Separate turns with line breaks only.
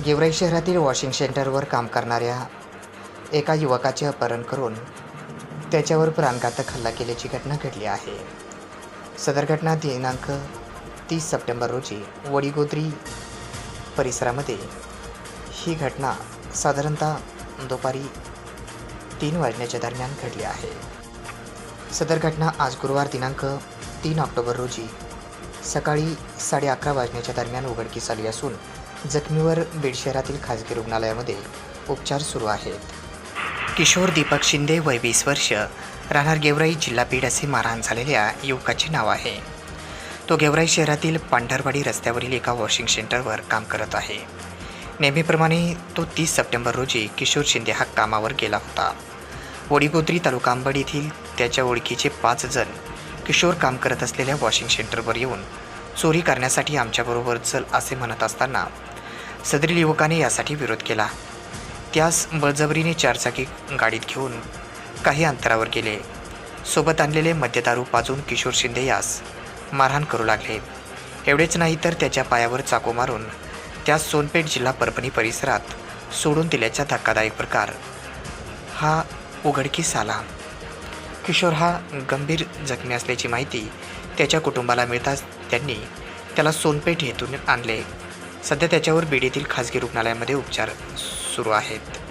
गेवराई शहरातील वॉशिंग सेंटरवर काम करणाऱ्या एका युवकाचे अपहरण करून त्याच्यावर प्राणघातक हल्ला केल्याची घटना घडली आहे. सदर घटना दिनांक तीस सप्टेंबर रोजी वडीगोद्री परिसरामध्ये. ही घटना साधारणतः दुपारी तीन वाजण्याच्या दरम्यान घडली आहे. सदर घटना आज गुरुवार दिनांक तीन ऑक्टोबर रोजी सकाळी साडे अकरा वाजण्याच्या दरम्यान उघडकीस आली असून जखमीवर बीड शहरातील खाजगी रुग्णालयामध्ये उपचार सुरू आहेत. किशोर दीपक शिंदे वय वीस वर्ष राहणार गेवराई जिल्हा बीड असे मारहाण झालेल्या युवकाचे नाव आहे. तो गेवराई शहरातील पांढरवाडी रस्त्यावरील एका वॉशिंग सेंटरवर काम करत आहे. नेहमीप्रमाणे तो तीस सप्टेंबर रोजी किशोर शिंदे हा कामावर गेला होता. वडीगोद्री तालुका अंबड येथील त्याच्या ओळखीचे पाच जण किशोर काम करत असलेल्या वॉशिंग सेंटरवर येऊन चोरी करण्यासाठी आमच्याबरोबर चल असे म्हणत असताना सदरील युवकाने यासाठी विरोध केला. त्यास बळजबरीने चारचाकी गाडीत घेऊन काही अंतरावर गेले. सोबत आणलेले मद्यदारू पाजून किशोर शिंदे यास मारहाण करू लागले. एवढेच नाही तर त्याच्या पायावर चाकू मारून त्यास सोनपेठ जिल्हा परभणी परिसरात सोडून दिल्याचा धक्कादायक प्रकार. हा उघडकीस आला. किशोर हा गंभीर जखमी असल्याची माहिती त्याच्या कुटुंबाला मिळताच त्यांनी त्याला सोनपेठ येथून आणले. सध्या त्याच्यावर बीडीतील खासगी खाजगी रुग्णालयामध्ये उपचार सुरू आहेत.